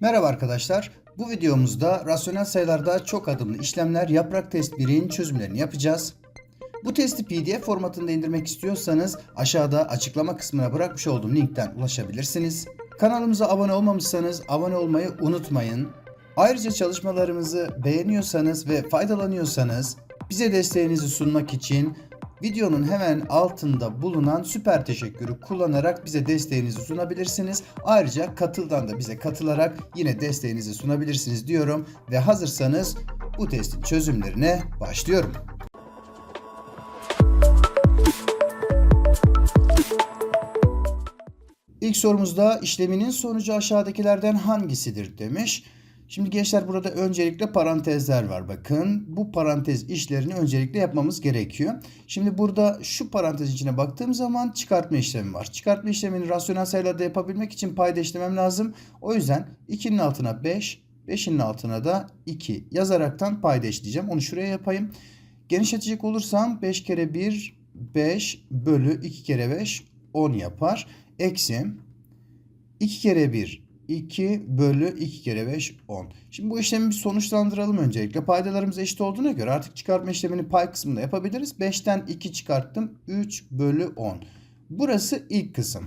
Merhaba arkadaşlar. Bu videomuzda rasyonel sayılarda çok adımlı işlemler yaprak test 1'in çözümlerini yapacağız. Bu testi PDF formatında indirmek istiyorsanız aşağıda açıklama kısmına bırakmış olduğum linkten ulaşabilirsiniz. Kanalımıza abone olmamışsanız abone olmayı unutmayın. Ayrıca çalışmalarımızı beğeniyorsanız ve faydalanıyorsanız bize desteğinizi sunmak için videonun hemen altında bulunan süper teşekkürü kullanarak bize desteğinizi sunabilirsiniz. Ayrıca katıldan da bize katılarak yine desteğinizi sunabilirsiniz diyorum ve hazırsanız bu testin çözümlerine başlıyorum. İlk sorumuzda işleminin sonucu aşağıdakilerden hangisidir demiş. Şimdi gençler burada öncelikle parantezler var bakın. Bu parantez işlerini öncelikle yapmamız gerekiyor. Şimdi burada şu parantez içine baktığım zaman çıkartma işlemi var. Çıkartma işlemini rasyonel sayılarda yapabilmek için payda işlemem lazım. O yüzden 2'nin altına 5, 5'in altına da 2 yazaraktan payda işleyeceğim. Onu şuraya yapayım. Genişletecek olursam 5 kere 1 5 bölü 2 kere 5 10 yapar. Eksi 2 kere 1 2 bölü 2 kere 5 10. Şimdi bu işlemi bir sonuçlandıralım öncelikle. Paydalarımız eşit olduğuna göre artık çıkartma işlemini pay kısmında yapabiliriz. 5'ten 2 çıkarttım. 3 bölü 10. Burası ilk kısım.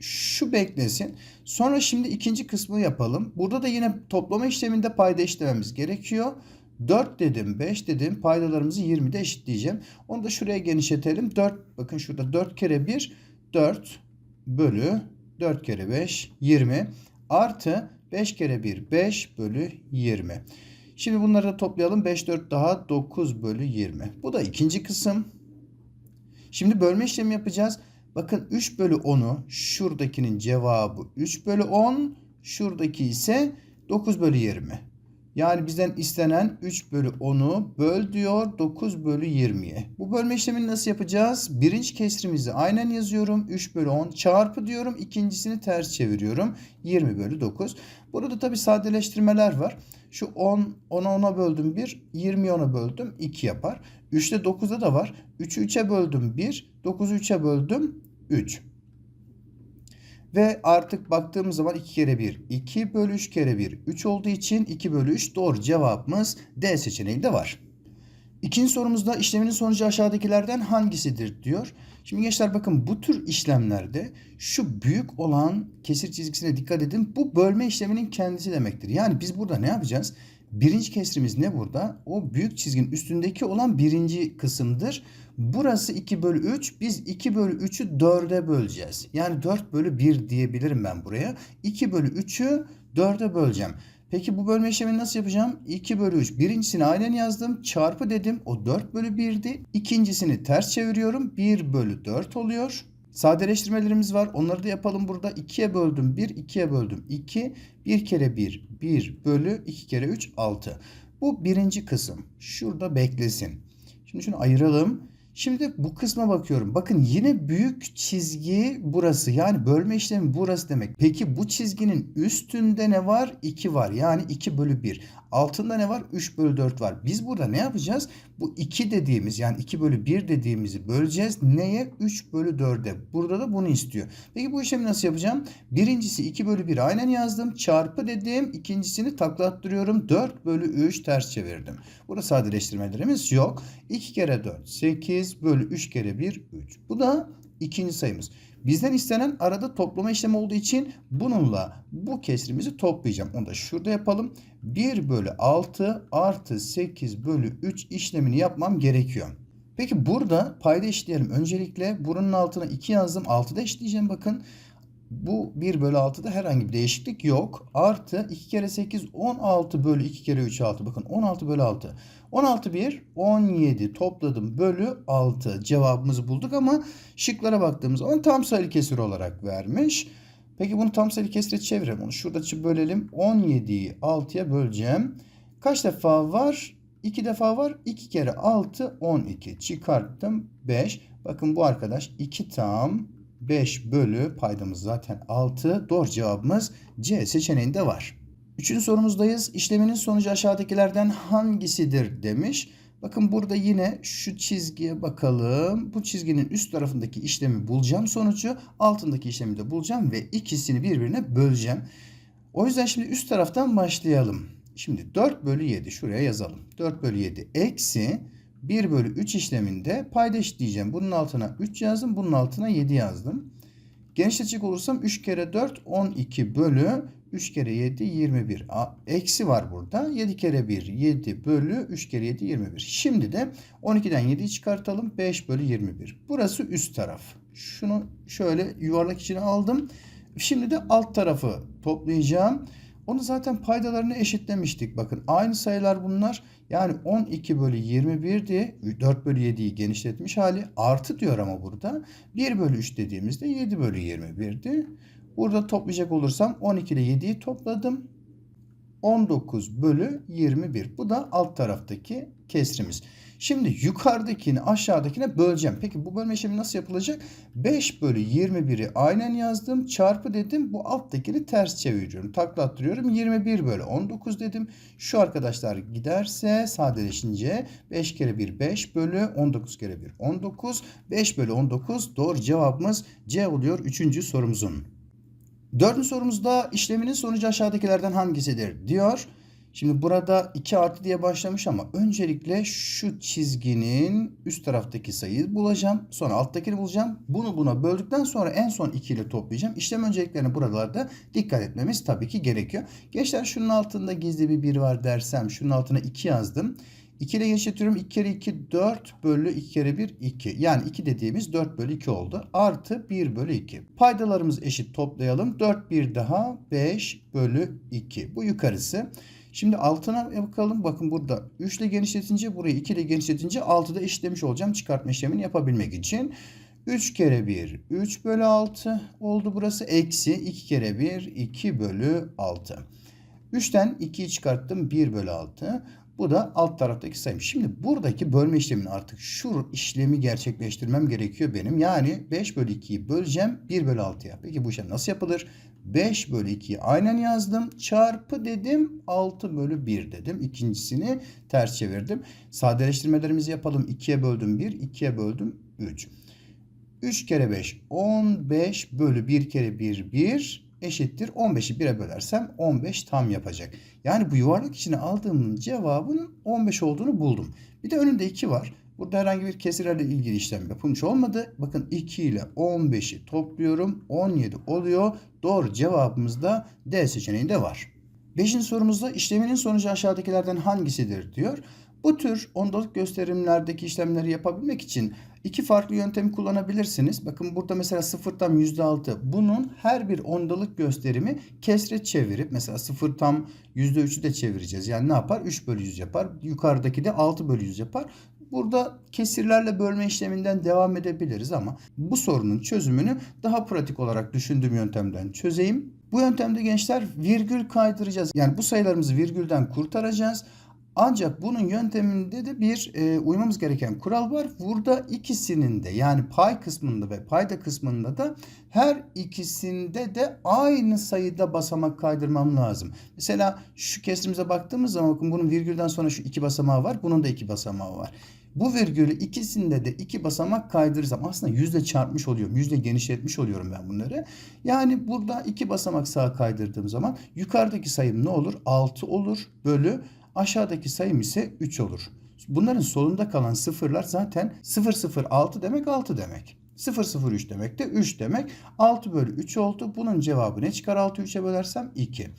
Şu beklesin. Sonra şimdi ikinci kısmı yapalım. Burada da yine toplama işleminde payda işlememiz gerekiyor. 4 dedim, 5 dedim. Paydalarımızı 20'de eşitleyeceğim. Onu da şuraya genişletelim. 4, bakın şurada 4 kere 1, 4 bölü 4 kere 5, 20 artı 5 kere 1 5 bölü 20. Şimdi bunları da toplayalım. 5 4 daha 9 bölü 20. Bu da ikinci kısım. Şimdi bölme işlemi yapacağız. Bakın 3 bölü 10'u şuradakinin cevabı 3 bölü 10. Şuradaki ise 9 bölü 20. Yani bizden istenen 3 bölü 10'u böl diyor 9 bölü 20'ye. Bu bölme işlemini nasıl yapacağız? Birinci kesrimizi aynen yazıyorum. 3 bölü 10 çarpı diyorum. İkincisini ters çeviriyorum. 20 bölü 9. Burada tabi sadeleştirmeler var. Şu 10, 10'a 10'a böldüm 1, 20'ye 10'a böldüm 2 yapar. 3'te 9'da da var. 3'ü 3'e böldüm 1, 9'u 3'e böldüm 3. Ve artık baktığımız zaman 2 kere 1 2 bölü 3 kere 1 3 olduğu için 2 bölü 3 doğru cevabımız D seçeneğinde var. İkinci sorumuzda işleminin sonucu aşağıdakilerden hangisidir diyor. Şimdi gençler bakın bu tür işlemlerde şu büyük olan kesir çizgisine dikkat edin. Bu bölme işleminin kendisi demektir. Yani biz burada ne yapacağız? Birinci kesrimiz ne burada? O büyük çizginin üstündeki olan birinci kısımdır. Burası 2 bölü 3. Biz 2 bölü 3'ü 4'e böleceğiz. Yani 4 bölü 1 diyebilirim ben buraya. 2 bölü 3'ü 4'e böleceğim. Peki bu bölme işlemini nasıl yapacağım? 2 bölü 3. Birincisini aynen yazdım. Çarpı dedim. O 4 bölü 1'di. İkincisini ters çeviriyorum. 1 bölü 4 oluyor. Sadeleştirmelerimiz var. Onları da yapalım burada. 2'ye böldüm 1, 2'ye böldüm 2. 1 kere 1, 1 bölü 2 kere 3, 6. Bu birinci kısım. Şurada beklesin. Şimdi şunu ayıralım. Şimdi bu kısma bakıyorum. Bakın yine büyük çizgi burası. Yani bölme işlemi burası demek. Peki bu çizginin üstünde ne var? 2 var. Yani 2 bölü 1. Altında ne var? 3 bölü 4 var. Biz burada ne yapacağız? Bu 2 dediğimiz yani 2 bölü 1 dediğimizi böleceğiz. Neye? 3 bölü 4'e. Burada da bunu istiyor. Peki bu işlemi nasıl yapacağım? Birincisi 2 bölü 1 aynen yazdım. Çarpı dedim. İkincisini taklattırıyorum. 4 bölü 3 ters çevirdim. Burada sadeleştirmelerimiz yok. 2 kere 4 8 bölü 3 kere 1 3. Bu da ikinci sayımız. Bizden istenen arada toplama işlemi olduğu için bununla bu kesrimizi toplayacağım. Onu da şurada yapalım. 1 bölü 6 artı 8 bölü 3 işlemini yapmam gerekiyor. Peki burada payda işleyelim. Öncelikle buranın altına 2 yazdım. 6'da işleyeceğim bakın. Bu 1 bölü 6'da herhangi bir değişiklik yok. Artı 2 kere 8 16 bölü 2 kere 3 6. Bakın 16 bölü 6. 16 1 17 topladım bölü 6 cevabımızı bulduk ama şıklara baktığımız zaman tam sayılı kesir olarak vermiş. Peki bunu tam sayılı kesire çevirelim. Onu şurada bölelim. 17'yi 6'ya böleceğim. Kaç defa var? 2 defa var. 2 kere 6 12. Çıkarttım 5. Bakın bu arkadaş 2 tam 5 bölü paydamız zaten 6. Doğru cevabımız C seçeneğinde var. Üçüncü sorumuzdayız. İşleminin sonucu aşağıdakilerden hangisidir demiş. Bakın burada yine şu çizgiye bakalım. Bu çizginin üst tarafındaki işlemi bulacağım sonucu. Altındaki işlemi de bulacağım ve ikisini birbirine böleceğim. O yüzden şimdi üst taraftan başlayalım. Şimdi 4 bölü 7 şuraya yazalım. 4 bölü 7 eksi 1 bölü 3 işleminde payda eşitleyeceğim. Bunun altına 3 yazdım. Bunun altına 7 yazdım. Genişletecek olursam 3 kere 4 12 bölü 3 kere 7 21. A, eksi var burada. 7 kere 1 7 bölü 3 kere 7 21. Şimdi de 12'den 7'yi çıkartalım. 5 bölü 21. Burası üst taraf. Şunu şöyle yuvarlak içine aldım. Şimdi de alt tarafı toplayacağım. Onu zaten paydalarını eşitlemiştik. Bakın aynı sayılar bunlar. Yani 12 bölü 21'di. 4 bölü 7'yi genişletmiş hali. Artı diyor ama burada. 1 bölü 3 dediğimizde 7 bölü 21'di. Burada toplayacak olursam 12 ile 7'yi topladım. 19 bölü 21. Bu da alt taraftaki kesrimiz. Şimdi yukarıdakini aşağıdakine böleceğim. Peki bu bölme işlemi nasıl yapılacak? 5 bölü 21'i aynen yazdım. Çarpı dedim. Bu alttakini ters çeviriyorum. Takla attırıyorum. 21 bölü 19 dedim. Şu arkadaşlar giderse sadeleşince 5 kere 1 5 bölü 19 kere 1 19. 5 bölü 19 doğru cevabımız C oluyor 3. sorumuzun. Dördüncü sorumuzda işleminin sonucu aşağıdakilerden hangisidir diyor. Şimdi burada 2 artı diye başlamış ama öncelikle şu çizginin üst taraftaki sayıyı bulacağım. Sonra alttakini bulacağım. Bunu buna böldükten sonra en son 2 ile toplayacağım. İşlem önceliklerine buralarda dikkat etmemiz tabii ki gerekiyor. Gençler şunun altında gizli bir 1 var dersem şunun altına 2 yazdım. 2 ile genişletiyorum. 2 kere 2 4 bölü 2 kere 1 2. Yani 2 dediğimiz 4 bölü 2 oldu. Artı 1 bölü 2. Paydalarımız eşit toplayalım. 4 bir daha 5 bölü 2. Bu yukarısı. Şimdi altına bakalım. Bakın burada 3 ile genişletince burayı 2 ile genişletince 6'da eşitlemiş olacağım. Çıkartma işlemini yapabilmek için. 3 kere 1 3 bölü 6 oldu burası. Eksi 2 kere 1 2 bölü 6. 3'ten 2'yi çıkarttım 1 bölü 6. Bu da alt taraftaki sayım. Şimdi buradaki bölme işlemini artık şu işlemi gerçekleştirmem gerekiyor benim. Yani 5 bölü 2'yi böleceğim 1 bölü 6'ya. Peki bu işlem nasıl yapılır? 5 bölü 2'yi aynen yazdım. Çarpı dedim 6 bölü 1 dedim. İkincisini ters çevirdim. Sadeleştirmelerimizi yapalım. 2'ye böldüm 1, 2'ye böldüm 3. 3 kere 5 15 bölü 1 kere 1 1 eşittir 15'i 1'e bölersem 15 tam yapacak. Yani bu yuvarlak içine aldığımın cevabının 15 olduğunu buldum. Bir de önünde 2 var. Burada herhangi bir kesirlerle ilgili işlem yapılmış olmadı. Bakın 2 ile 15'i topluyorum. 17 oluyor. Doğru cevabımız da D seçeneğinde var. Beşinci sorumuzda işleminin sonucu aşağıdakilerden hangisidir diyor. Bu tür ondalık gösterimlerdeki işlemleri yapabilmek için iki farklı yöntemi kullanabilirsiniz. Bakın burada mesela sıfır tam %6. Bunun her bir ondalık gösterimi kesre çevirip mesela sıfır tam %3'ü de çevireceğiz. Yani ne yapar? 3 bölü 100 yapar. Yukarıdaki de 6 bölü 100 yapar. Burada kesirlerle bölme işleminden devam edebiliriz ama bu sorunun çözümünü daha pratik olarak düşündüğüm yöntemden çözeyim. Bu yöntemde gençler virgül kaydıracağız. Yani bu sayılarımızı virgülden kurtaracağız. Ancak bunun yönteminde de bir e, uymamız gereken kural var. Burada ikisinin de yani pay kısmında ve payda kısmında da her ikisinde de aynı sayıda basamak kaydırmam lazım. Mesela şu kesrimize baktığımız zaman bakın bunun virgülden sonra şu iki basamağı var. Bunun da iki basamağı var. Bu virgülü ikisinde de iki basamak kaydırırsam aslında yüzde çarpmış oluyorum. Yüzde genişletmiş oluyorum ben bunları. Yani burada iki basamak sağa kaydırdığım zaman yukarıdaki sayım ne olur? 6 olur bölü aşağıdaki sayım ise 3 olur. Bunların solunda kalan sıfırlar zaten 006 demek 6 demek. 003 demek de 3 demek. 6 bölü 3 oldu. Bunun cevabı ne çıkar 6'ı 3'e bölersem 2.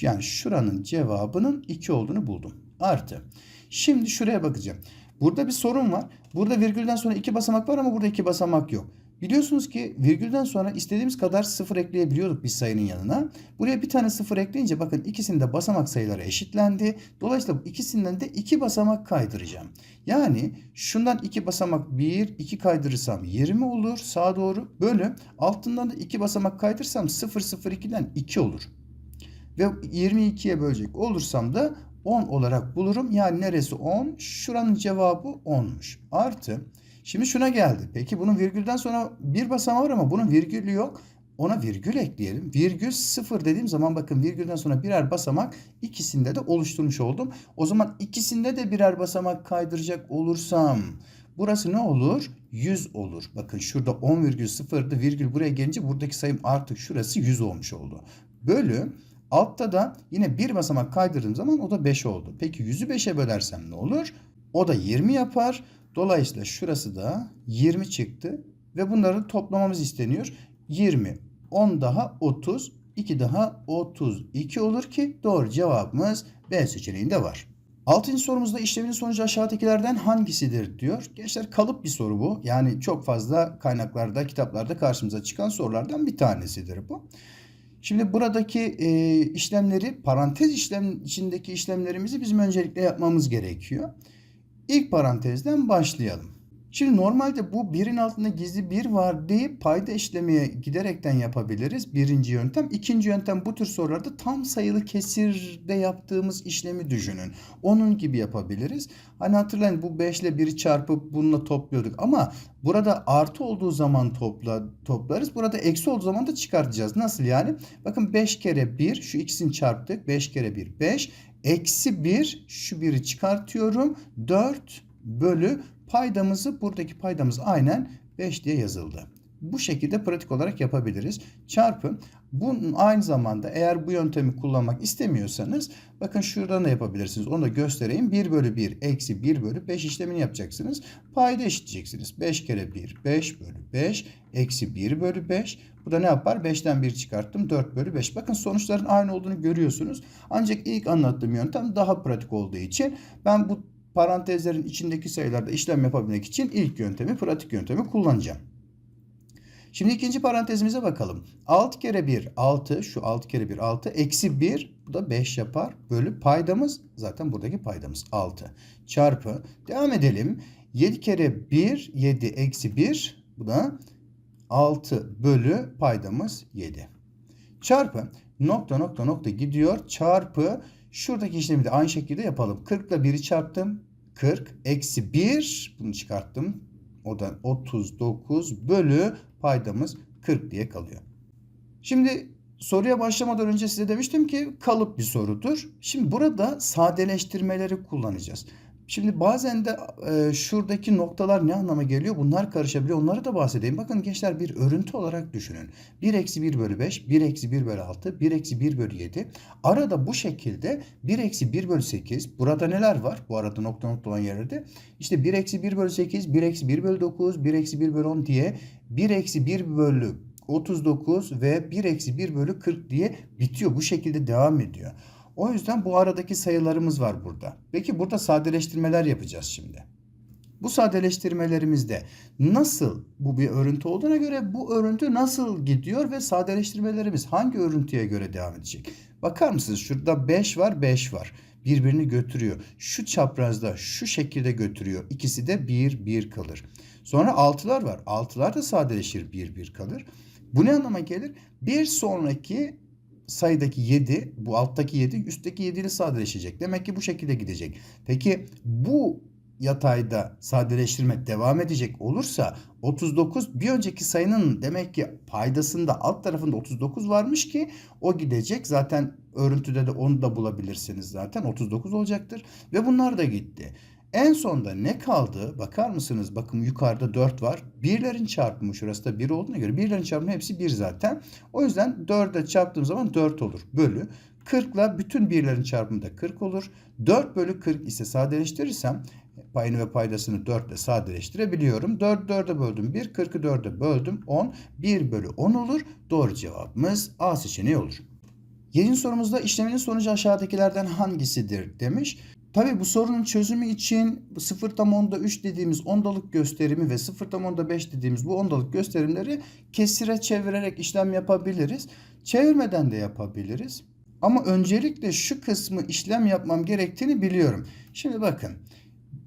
Yani şuranın cevabının 2 olduğunu buldum. Artı. Şimdi şuraya bakacağım. Burada bir sorun var. Burada virgülden sonra iki basamak var ama burada iki basamak yok. Biliyorsunuz ki virgülden sonra istediğimiz kadar sıfır ekleyebiliyorduk bir sayının yanına. Buraya bir tane sıfır ekleyince bakın ikisinde basamak sayıları eşitlendi. Dolayısıyla ikisinden de iki basamak kaydıracağım. Yani şundan iki basamak 1, 2 kaydırırsam 20 olur sağa doğru. Bölü altından da iki basamak kaydırsam 0, 0, 2'den 2 olur. Ve 22'ye bölecek olursam da 10 olarak bulurum. Yani neresi 10? Şuranın cevabı 10'muş. Artı Şimdi şuna geldi. Peki bunun virgülden sonra bir basamağı var ama bunun virgülü yok. Ona virgül ekleyelim. Virgül sıfır dediğim zaman bakın virgülden sonra birer basamak ikisinde de oluşturmuş oldum. O zaman ikisinde de birer basamak kaydıracak olursam burası ne olur? 100 olur. Bakın şurada 10,0'dı virgül buraya gelince buradaki sayım artık şurası 100 olmuş oldu. Bölü Altta da yine bir basamak kaydırdığım zaman o da 5 oldu. Peki 100'ü 5'e bölersem ne olur? O da 20 yapar. Dolayısıyla şurası da 20 çıktı. Ve bunları toplamamız isteniyor. 20, 10 daha 30, 2 daha 32 olur ki doğru cevabımız B seçeneğinde var. Altıncı sorumuzda işlemin sonucu aşağıdakilerden hangisidir diyor. Gençler kalıp bir soru bu. Yani çok fazla kaynaklarda, kitaplarda karşımıza çıkan sorulardan bir tanesidir bu. Şimdi buradaki e, işlemleri, parantez işlem içindeki işlemlerimizi bizim öncelikle yapmamız gerekiyor. İlk parantezden başlayalım. Şimdi normalde bu birin altında gizli bir var deyip payda işlemeye giderekten yapabiliriz. Birinci yöntem. İkinci yöntem bu tür sorularda tam sayılı kesirde yaptığımız işlemi düşünün. Onun gibi yapabiliriz. Hani hatırlayın bu 5 ile 1'i çarpıp bununla topluyorduk ama burada artı olduğu zaman topla, toplarız. Burada eksi olduğu zaman da çıkartacağız. Nasıl yani? Bakın 5 kere 1 şu ikisini çarptık. 5 kere 1 5. Eksi 1 şu 1'i çıkartıyorum. 4 bölü paydamızı buradaki paydamız aynen 5 diye yazıldı. Bu şekilde pratik olarak yapabiliriz. Çarpı bunun aynı zamanda eğer bu yöntemi kullanmak istemiyorsanız bakın şuradan da yapabilirsiniz. Onu da göstereyim. 1 bölü 1 eksi 1 bölü 5 işlemini yapacaksınız. Payda eşitleyeceksiniz. 5 kere 1 5 bölü 5 eksi 1 bölü 5. Bu da ne yapar? 5'ten 1 çıkarttım 4 bölü 5. Bakın sonuçların aynı olduğunu görüyorsunuz. Ancak ilk anlattığım yöntem daha pratik olduğu için ben bu parantezlerin içindeki sayılarda işlem yapabilmek için ilk yöntemi, pratik yöntemi kullanacağım. Şimdi ikinci parantezimize bakalım. 6 kere 1 6 şu 6 kere 1 6 eksi 1 bu da 5 yapar bölü paydamız zaten buradaki paydamız 6 çarpı devam edelim. 7 kere 1 7 eksi 1 bu da 6 bölü paydamız 7 çarpı nokta nokta nokta gidiyor çarpı şuradaki işlemi de aynı şekilde yapalım. 40 ile 1'i çarptım 40 eksi 1 bunu çıkarttım o da 39 bölü paydamız 40 diye kalıyor. Şimdi soruya başlamadan önce size demiştim ki kalıp bir sorudur. Şimdi burada sadeleştirmeleri kullanacağız. Şimdi bazen de e, şuradaki noktalar ne anlama geliyor bunlar karışabiliyor. Onları da bahsedeyim. Bakın gençler bir örüntü olarak düşünün. 1 eksi 1 bölü 5, 1 eksi 1 bölü 6, 1 eksi 1 bölü 7. Arada bu şekilde 1 eksi 1 bölü 8. Burada neler var? Bu arada nokta nokta olan yerlerde. İşte 1 eksi 1 bölü 8, 1 eksi 1 bölü 9, 1 eksi 1 bölü 10 diye 1 eksi 1 bölü 39 ve 1 eksi 1 bölü 40 diye bitiyor. Bu şekilde devam ediyor. O yüzden bu aradaki sayılarımız var burada. Peki burada sadeleştirmeler yapacağız şimdi. Bu sadeleştirmelerimizde nasıl bu bir örüntü olduğuna göre bu örüntü nasıl gidiyor ve sadeleştirmelerimiz hangi örüntüye göre devam edecek? Bakar mısınız? Şurada 5 var, 5 var. Birbirini götürüyor. Şu çaprazda şu şekilde götürüyor. İkisi de 1 1 kalır. Sonra 6'lar var. 6'lar da sadeleşir 1 1 kalır. Bu ne anlama gelir? Bir sonraki sayıdaki 7 bu alttaki 7 üstteki 7 ile sadeleşecek. Demek ki bu şekilde gidecek. Peki bu yatayda sadeleştirme devam edecek olursa 39 bir önceki sayının demek ki paydasında alt tarafında 39 varmış ki o gidecek. Zaten örüntüde de onu da bulabilirsiniz zaten 39 olacaktır ve bunlar da gitti. En sonda ne kaldı? Bakar mısınız? Bakın yukarıda 4 var. Birlerin çarpımı şurası da 1 olduğuna göre birlerin çarpımı hepsi 1 zaten. O yüzden 4'e çarptığım zaman 4 olur. Bölü. 40 ile bütün birlerin çarpımı da 40 olur. 4 bölü 40 ise sadeleştirirsem payını ve paydasını 4 ile sadeleştirebiliyorum. 4 4'e böldüm 1, 40'ı 4'e böldüm 10. 1 bölü 10 olur. Doğru cevabımız A seçeneği olur. 7. sorumuzda işleminin sonucu aşağıdakilerden hangisidir demiş. Tabi bu sorunun çözümü için 0 tam onda 3 dediğimiz ondalık gösterimi ve 0 tam onda 5 dediğimiz bu ondalık gösterimleri kesire çevirerek işlem yapabiliriz. Çevirmeden de yapabiliriz. Ama öncelikle şu kısmı işlem yapmam gerektiğini biliyorum. Şimdi bakın.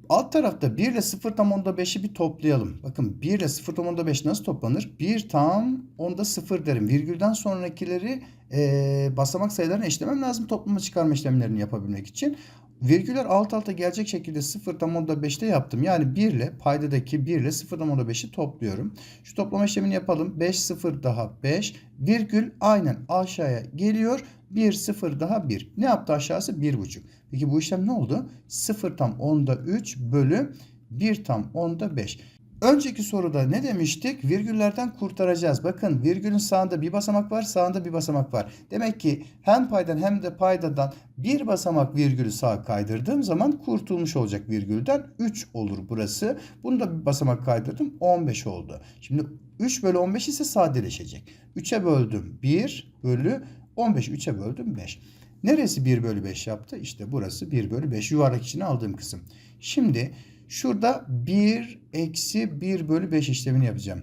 Alt tarafta 1 ile 0 tam onda 5'i bir toplayalım. Bakın 1 ile 0 tam onda 5 nasıl toplanır? 1 tam onda 0 derim. Virgülden sonrakileri e, basamak sayılarına eşlemem lazım toplama çıkarma işlemlerini yapabilmek için. Virgüller alt alta gelecek şekilde 0 tam onda 5'te yaptım. Yani 1 ile paydadaki 1 ile 0 tam onda 5'i topluyorum. Şu toplama işlemini yapalım. 5 0 daha 5 virgül aynen aşağıya geliyor. 1 0 daha 1. Ne yaptı aşağısı? 1,5. Peki bu işlem ne oldu? 0 tam onda 3 bölü 1 tam onda 5. Önceki soruda ne demiştik? Virgüllerden kurtaracağız. Bakın virgülün sağında bir basamak var, sağında bir basamak var. Demek ki hem paydan hem de paydadan bir basamak virgülü sağa kaydırdığım zaman kurtulmuş olacak virgülden 3 olur burası. Bunu da bir basamak kaydırdım 15 oldu. Şimdi 3 bölü 15 ise sadeleşecek. 3'e böldüm 1 bölü 15 3'e böldüm 5. Neresi 1 bölü 5 yaptı? İşte burası 1 bölü 5 yuvarlak içine aldığım kısım. Şimdi şurada 1 eksi 1 bölü 5 işlemini yapacağım.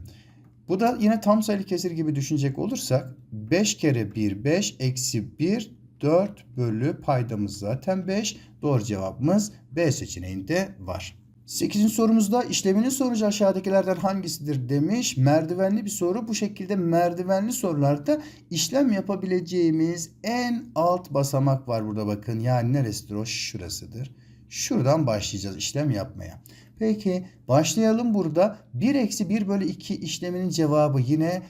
Bu da yine tam sayılı kesir gibi düşünecek olursak 5 kere 1 5 eksi 1 4 bölü paydamız zaten 5. Doğru cevabımız B seçeneğinde var. 8. sorumuzda işleminin sonucu aşağıdakilerden hangisidir demiş. Merdivenli bir soru. Bu şekilde merdivenli sorularda işlem yapabileceğimiz en alt basamak var burada bakın. Yani neresidir o? Şurasıdır. Şuradan başlayacağız işlem yapmaya. Peki başlayalım burada. 1 eksi 1 bölü 2 işleminin cevabı yine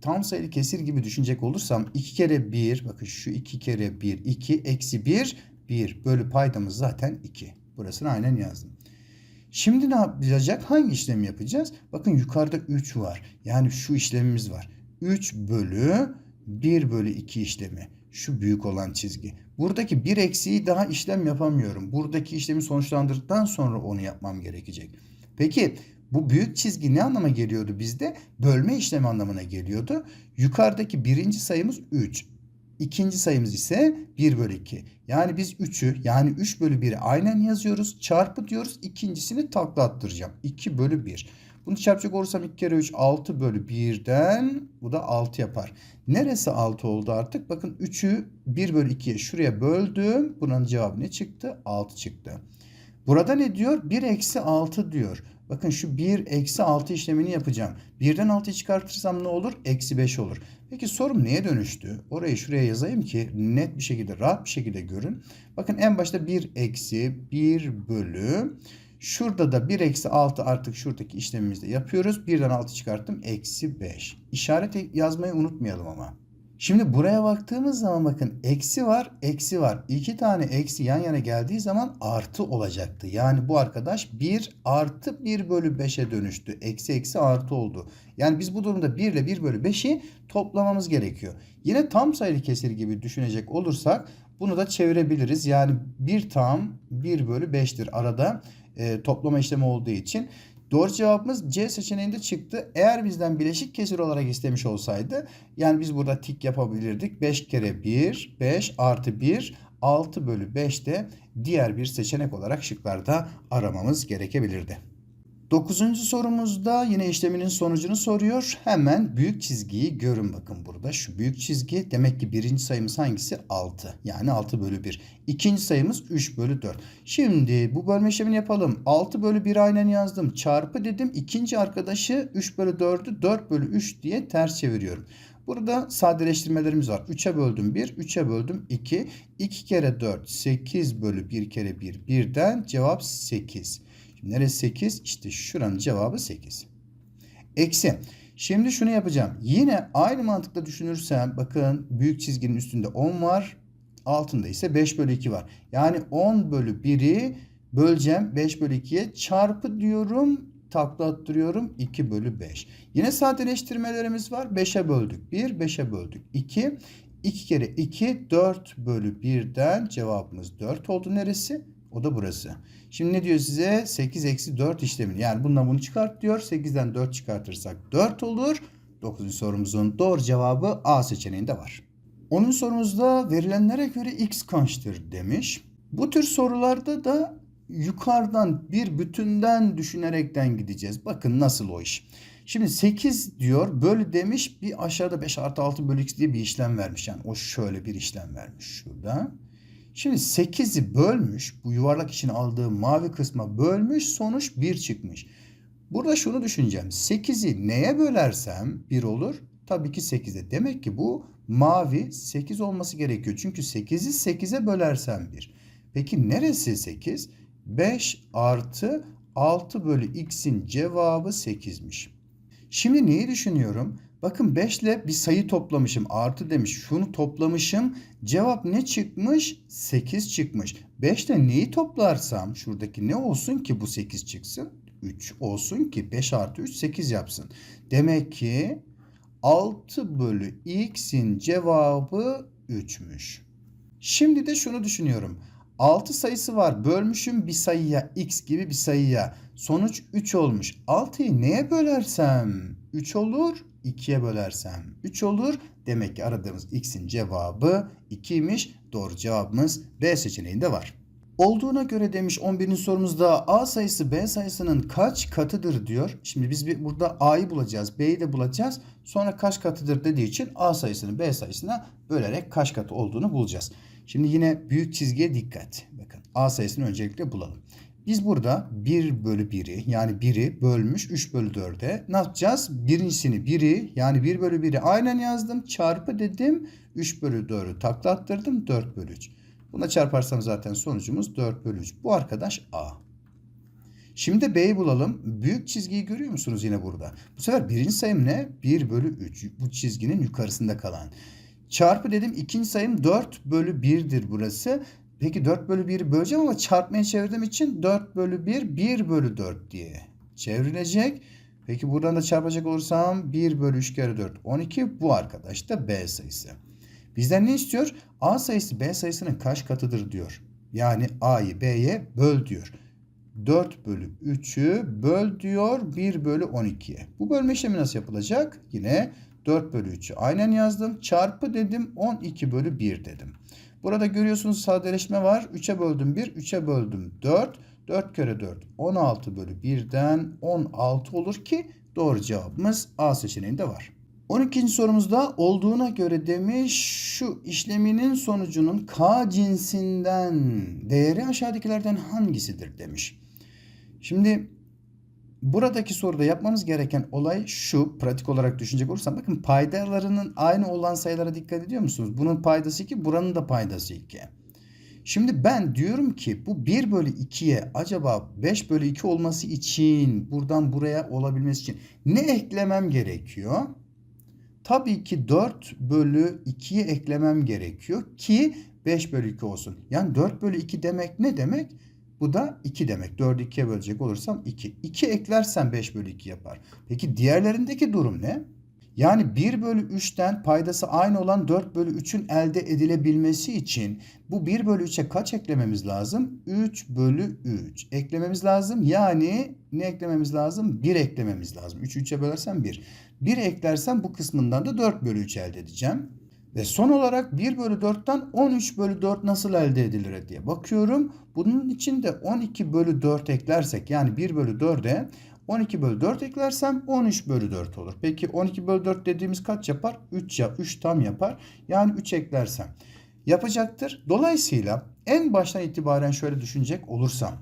tam sayılı kesir gibi düşünecek olursam 2 kere 1 bakın şu 2 kere 1 2 eksi 1 1 bölü paydamız zaten 2. Burasını aynen yazdım. Şimdi ne yapacak? Hangi işlemi yapacağız? Bakın yukarıda 3 var. Yani şu işlemimiz var. 3 bölü 1 bölü 2 işlemi. Şu büyük olan çizgi. Buradaki bir eksiği daha işlem yapamıyorum. Buradaki işlemi sonuçlandırdıktan sonra onu yapmam gerekecek. Peki bu büyük çizgi ne anlama geliyordu bizde? Bölme işlemi anlamına geliyordu. Yukarıdaki birinci sayımız 3. İkinci sayımız ise 1 bölü 2. Yani biz 3'ü yani 3 bölü 1'i aynen yazıyoruz. Çarpı diyoruz. İkincisini takla attıracağım. 2 bölü 1. Bunu çarpacak olursam 2 kere 3 6 bölü 1'den bu da 6 yapar. Neresi 6 oldu artık? Bakın 3'ü 1 bölü 2'ye şuraya böldüm. Bunun cevabı ne çıktı? 6 çıktı. Burada ne diyor? 1 eksi 6 diyor. Bakın şu 1 eksi 6 işlemini yapacağım. 1'den 6'yı çıkartırsam ne olur? Eksi 5 olur. Peki sorum neye dönüştü? Orayı şuraya yazayım ki net bir şekilde rahat bir şekilde görün. Bakın en başta 1 eksi 1 bölü Şurada da 1 eksi 6 artık şuradaki işlemimizde yapıyoruz. 1'den 6 çıkarttım. Eksi 5. İşareti yazmayı unutmayalım ama. Şimdi buraya baktığımız zaman bakın eksi var, eksi var. İki tane eksi yan yana geldiği zaman artı olacaktı. Yani bu arkadaş 1 artı 1 bölü 5'e dönüştü. Eksi eksi artı oldu. Yani biz bu durumda 1 ile 1 bölü 5'i toplamamız gerekiyor. Yine tam sayılı kesir gibi düşünecek olursak bunu da çevirebiliriz. Yani 1 tam 1 bölü 5'tir arada e, toplama işlemi olduğu için. Doğru cevabımız C seçeneğinde çıktı. Eğer bizden bileşik kesir olarak istemiş olsaydı yani biz burada tik yapabilirdik. 5 kere 1 5 artı 1 6 bölü 5 de diğer bir seçenek olarak şıklarda aramamız gerekebilirdi. Dokuzuncu sorumuzda yine işleminin sonucunu soruyor. Hemen büyük çizgiyi görün bakın burada. Şu büyük çizgi demek ki birinci sayımız hangisi? 6. Yani 6 bölü 1. İkinci sayımız 3 bölü 4. Şimdi bu bölme işlemini yapalım. 6 bölü 1 aynen yazdım. Çarpı dedim. İkinci arkadaşı 3 bölü 4'ü 4 bölü 3 diye ters çeviriyorum. Burada sadeleştirmelerimiz var. 3'e böldüm 1, 3'e böldüm 2. 2 kere 4, 8 bölü 1 kere 1, 1'den cevap 8. Neresi 8? İşte şuranın cevabı 8. Eksi. Şimdi şunu yapacağım. Yine aynı mantıkla düşünürsem bakın büyük çizginin üstünde 10 var. Altında ise 5 bölü 2 var. Yani 10 bölü 1'i böleceğim 5 bölü 2'ye çarpı diyorum takla attırıyorum 2 bölü 5. Yine sadeleştirmelerimiz var. 5'e böldük 1, 5'e böldük 2. 2 kere 2 4 bölü 1'den cevabımız 4 oldu. Neresi? O da burası. Şimdi ne diyor size? 8 eksi 4 işlemini. Yani bundan bunu çıkart diyor. 8'den 4 çıkartırsak 4 olur. 9. sorumuzun doğru cevabı A seçeneğinde var. 10. sorumuzda verilenlere göre x kaçtır demiş. Bu tür sorularda da yukarıdan bir bütünden düşünerekten gideceğiz. Bakın nasıl o iş. Şimdi 8 diyor bölü demiş bir aşağıda 5 artı 6 bölü x diye bir işlem vermiş. Yani o şöyle bir işlem vermiş şurada. Şimdi 8'i bölmüş. Bu yuvarlak için aldığı mavi kısma bölmüş. Sonuç 1 çıkmış. Burada şunu düşüneceğim. 8'i neye bölersem 1 olur? Tabii ki 8'e. Demek ki bu mavi 8 olması gerekiyor. Çünkü 8'i 8'e bölersem 1. Peki neresi 8? 5 artı 6 bölü x'in cevabı 8'miş. Şimdi neyi düşünüyorum? Bakın 5 ile bir sayı toplamışım. Artı demiş. Şunu toplamışım. Cevap ne çıkmış? 8 çıkmış. 5 ile neyi toplarsam şuradaki ne olsun ki bu 8 çıksın? 3 olsun ki 5 artı 3 8 yapsın. Demek ki 6 bölü x'in cevabı 3'müş. Şimdi de şunu düşünüyorum. 6 sayısı var. Bölmüşüm bir sayıya x gibi bir sayıya. Sonuç 3 olmuş. 6'yı neye bölersem 3 olur. 2'ye bölersem 3 olur. Demek ki aradığımız x'in cevabı 2'ymiş. Doğru cevabımız B seçeneğinde var. Olduğuna göre demiş 11. sorumuzda A sayısı B sayısının kaç katıdır diyor. Şimdi biz bir burada A'yı bulacağız, B'yi de bulacağız. Sonra kaç katıdır dediği için A sayısını B sayısına bölerek kaç katı olduğunu bulacağız. Şimdi yine büyük çizgiye dikkat. Bakın A sayısını öncelikle bulalım. Biz burada 1 bölü 1'i yani 1'i bölmüş 3 bölü 4'e ne yapacağız? Birincisini 1'i yani 1 bölü 1'i aynen yazdım. Çarpı dedim. 3 bölü 4'ü taklattırdım. 4 bölü 3. Buna çarparsam zaten sonucumuz 4 bölü 3. Bu arkadaş A. Şimdi B'yi bulalım. Büyük çizgiyi görüyor musunuz yine burada? Bu sefer birinci sayım ne? 1 bölü 3. Bu çizginin yukarısında kalan. Çarpı dedim ikinci sayım 4 bölü 1'dir burası. Peki 4 bölü 1'i böleceğim ama çarpmaya çevirdiğim için 4 bölü 1 1 bölü 4 diye çevrilecek. Peki buradan da çarpacak olursam 1 bölü 3 kere 4 12 bu arkadaş da B sayısı. Bizden ne istiyor? A sayısı B sayısının kaç katıdır diyor. Yani A'yı B'ye böl diyor. 4 bölü 3'ü böl diyor 1 bölü 12'ye. Bu bölme işlemi nasıl yapılacak? Yine 4 bölü 3'ü aynen yazdım. Çarpı dedim 12 bölü 1 dedim. Burada görüyorsunuz sadeleşme var. 3'e böldüm 1, 3'e böldüm 4. 4 kere 4 16 bölü 1'den 16 olur ki doğru cevabımız A seçeneğinde var. 12. sorumuzda olduğuna göre demiş şu işleminin sonucunun K cinsinden değeri aşağıdakilerden hangisidir demiş. Şimdi buradaki soruda yapmamız gereken olay şu pratik olarak düşünecek olursam bakın paydalarının aynı olan sayılara dikkat ediyor musunuz? Bunun paydası 2 buranın da paydası 2. Şimdi ben diyorum ki bu 1 bölü 2'ye acaba 5 bölü 2 olması için buradan buraya olabilmesi için ne eklemem gerekiyor? Tabii ki 4 bölü 2'yi eklemem gerekiyor ki 5 bölü 2 olsun. Yani 4 bölü 2 demek ne demek? Bu da 2 demek. 4'ü 2'ye bölecek olursam 2. 2 eklersem 5 bölü 2 yapar. Peki diğerlerindeki durum ne? Yani 1 bölü 3'ten paydası aynı olan 4 bölü 3'ün elde edilebilmesi için bu 1 bölü 3'e kaç eklememiz lazım? 3 bölü 3 eklememiz lazım. Yani ne eklememiz lazım? 1 eklememiz lazım. 3'ü 3'e bölersem 1. 1 eklersem bu kısmından da 4 bölü 3 elde edeceğim. Ve son olarak 1 bölü 4'ten 13 bölü 4 nasıl elde edilir diye bakıyorum. Bunun için de 12 bölü 4 eklersek yani 1 bölü 4'e 12 bölü 4 eklersem 13 bölü 4 olur. Peki 12 bölü 4 dediğimiz kaç yapar? 3 ya 3 tam yapar. Yani 3 eklersem yapacaktır. Dolayısıyla en baştan itibaren şöyle düşünecek olursam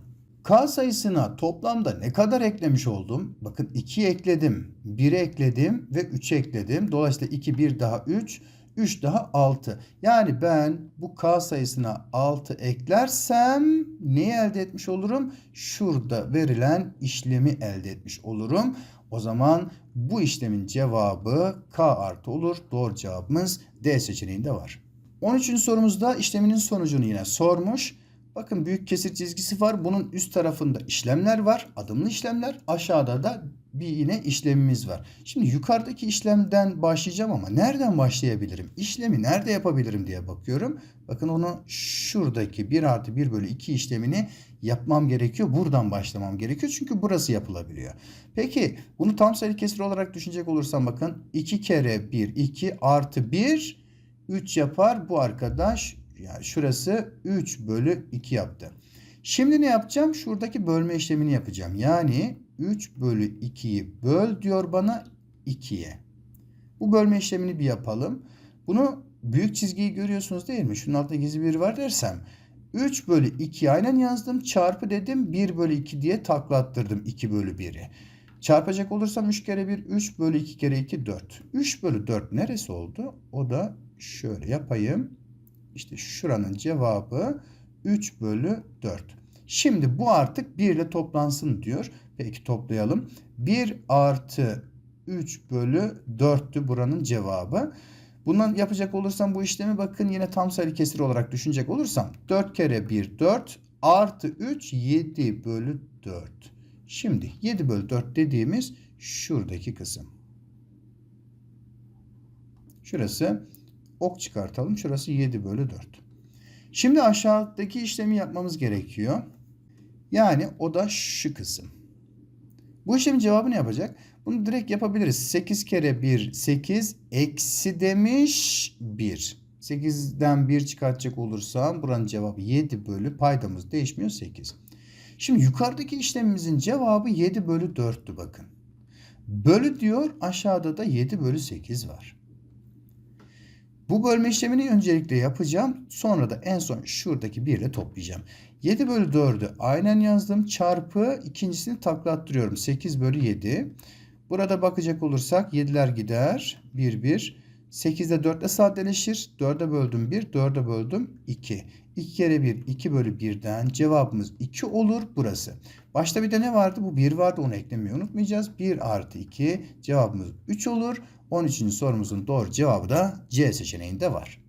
K sayısına toplamda ne kadar eklemiş oldum? Bakın 2 ekledim, 1 ekledim ve 3 ekledim. Dolayısıyla 2, 1 daha 3, 3 daha 6. Yani ben bu K sayısına 6 eklersem neyi elde etmiş olurum? Şurada verilen işlemi elde etmiş olurum. O zaman bu işlemin cevabı K artı olur. Doğru cevabımız D seçeneğinde var. 13. sorumuzda işleminin sonucunu yine sormuş. Bakın büyük kesir çizgisi var. Bunun üst tarafında işlemler var. Adımlı işlemler. Aşağıda da bir yine işlemimiz var. Şimdi yukarıdaki işlemden başlayacağım ama nereden başlayabilirim? İşlemi nerede yapabilirim diye bakıyorum. Bakın onu şuradaki 1 artı 1 bölü 2 işlemini yapmam gerekiyor. Buradan başlamam gerekiyor. Çünkü burası yapılabiliyor. Peki bunu tam sayılı kesir olarak düşünecek olursam bakın 2 kere 1 2 artı 1 3 yapar. Bu arkadaş yani şurası 3 bölü 2 yaptı. Şimdi ne yapacağım? Şuradaki bölme işlemini yapacağım. Yani 3 bölü 2'yi böl diyor bana 2'ye. Bu bölme işlemini bir yapalım. Bunu büyük çizgiyi görüyorsunuz değil mi? Şunun altında gizli bir var dersem. 3 bölü 2'yi aynen yazdım. Çarpı dedim 1 bölü 2 diye taklattırdım 2 bölü 1'i. Çarpacak olursam 3 kere 1 3 bölü 2 kere 2 4. 3 bölü 4 neresi oldu? O da şöyle yapayım. İşte şuranın cevabı 3 bölü 4. Şimdi bu artık 1 ile toplansın diyor. Peki toplayalım. 1 artı 3 bölü 4'tü buranın cevabı. Bundan yapacak olursam bu işlemi bakın yine tam sayılı kesir olarak düşünecek olursam 4 kere 1 4 artı 3 7 bölü 4. Şimdi 7 bölü 4 dediğimiz şuradaki kısım. Şurası ok çıkartalım. Şurası 7 bölü 4. Şimdi aşağıdaki işlemi yapmamız gerekiyor. Yani o da şu kısım. Bu işlemin cevabı ne yapacak? Bunu direkt yapabiliriz. 8 kere 1 8 eksi demiş 1. 8'den 1 çıkartacak olursam buranın cevabı 7 bölü paydamız değişmiyor 8. Şimdi yukarıdaki işlemimizin cevabı 7 bölü 4'tü bakın. Bölü diyor aşağıda da 7 bölü 8 var. Bu bölme işlemini öncelikle yapacağım. Sonra da en son şuradaki 1 ile toplayacağım. 7 bölü 4'ü aynen yazdım. Çarpı ikincisini takla attırıyorum. 8 bölü 7. Burada bakacak olursak 7'ler gider. 1 1. 8 de 4 ile sadeleşir. 4'e böldüm 1. 4'e böldüm 2. 2 kere 1 2 bölü 1'den cevabımız 2 olur burası. Başta bir de ne vardı? Bu 1 vardı onu eklemeyi unutmayacağız. 1 artı 2 cevabımız 3 olur. 13. sorumuzun doğru cevabı da C seçeneğinde var.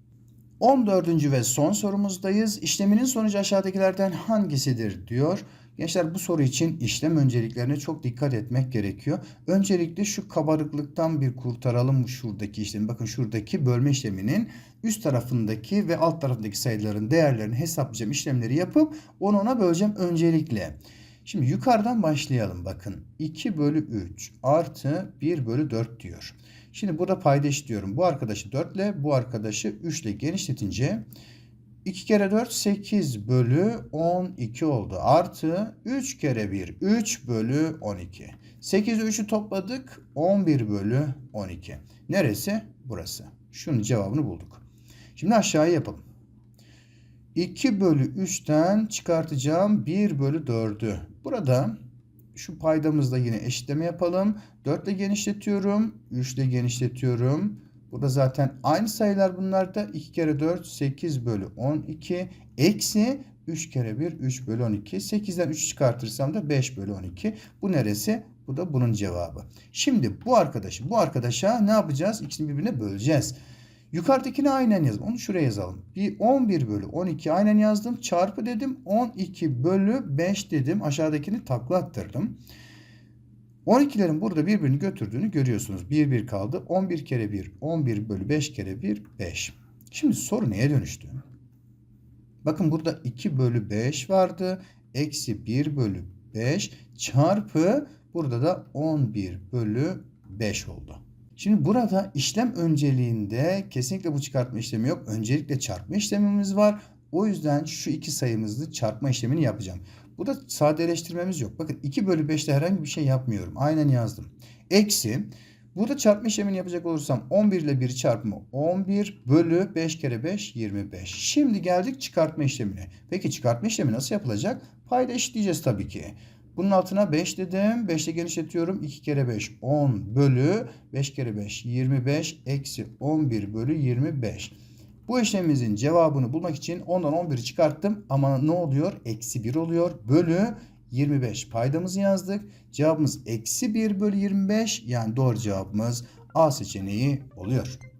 14. ve son sorumuzdayız. İşleminin sonucu aşağıdakilerden hangisidir diyor. Gençler bu soru için işlem önceliklerine çok dikkat etmek gerekiyor. Öncelikle şu kabarıklıktan bir kurtaralım şuradaki işlemi. Bakın şuradaki bölme işleminin üst tarafındaki ve alt tarafındaki sayıların değerlerini hesaplayacağım işlemleri yapıp onu ona böleceğim öncelikle. Şimdi yukarıdan başlayalım bakın. 2 bölü 3 artı 1 bölü 4 diyor. Şimdi burada paydaş diyorum. Bu arkadaşı 4 ile bu arkadaşı 3 ile genişletince 2 kere 4 8 bölü 12 oldu. Artı 3 kere 1 3 bölü 12. 8 ile 3'ü topladık 11 bölü 12. Neresi? Burası. Şunun cevabını bulduk. Şimdi aşağıya yapalım. 2 bölü 3'ten çıkartacağım 1 bölü 4'ü. Burada şu paydamızda yine eşitleme yapalım. 4 ile genişletiyorum. 3 ile genişletiyorum. Burada zaten aynı sayılar bunlar da 2 kere 4 8 bölü 12 eksi 3 kere 1 3 bölü 12. 8'den 3 çıkartırsam da 5 bölü 12. Bu neresi? Bu da bunun cevabı. Şimdi bu arkadaşı bu arkadaşa ne yapacağız? İkisini birbirine böleceğiz. Yukarıdakini aynen yazalım. Onu şuraya yazalım. Bir 11 bölü 12 aynen yazdım. Çarpı dedim. 12 bölü 5 dedim. Aşağıdakini takla attırdım. 12'lerin burada birbirini götürdüğünü görüyorsunuz. 1 1 kaldı. 11 kere 1 11 bölü 5 kere 1 5. Şimdi soru neye dönüştü? Bakın burada 2 bölü 5 vardı. Eksi 1 bölü 5 çarpı burada da 11 bölü 5 oldu. Şimdi burada işlem önceliğinde kesinlikle bu çıkartma işlemi yok. Öncelikle çarpma işlemimiz var. O yüzden şu iki sayımızı çarpma işlemini yapacağım. Burada sadeleştirmemiz yok. Bakın 2 bölü 5'te herhangi bir şey yapmıyorum. Aynen yazdım. Eksi. Burada çarpma işlemini yapacak olursam 11 ile 1 çarpımı 11 bölü 5 kere 5 25. Şimdi geldik çıkartma işlemine. Peki çıkartma işlemi nasıl yapılacak? Payda eşitleyeceğiz tabii ki. Bunun altına 5 dedim. 5 ile genişletiyorum. 2 kere 5 10 bölü 5 kere 5 25 eksi 11 bölü 25. Bu işlemimizin cevabını bulmak için 10'dan 11'i çıkarttım. Ama ne oluyor? Eksi 1 oluyor. Bölü 25 paydamızı yazdık. Cevabımız eksi 1 bölü 25 yani doğru cevabımız A seçeneği oluyor.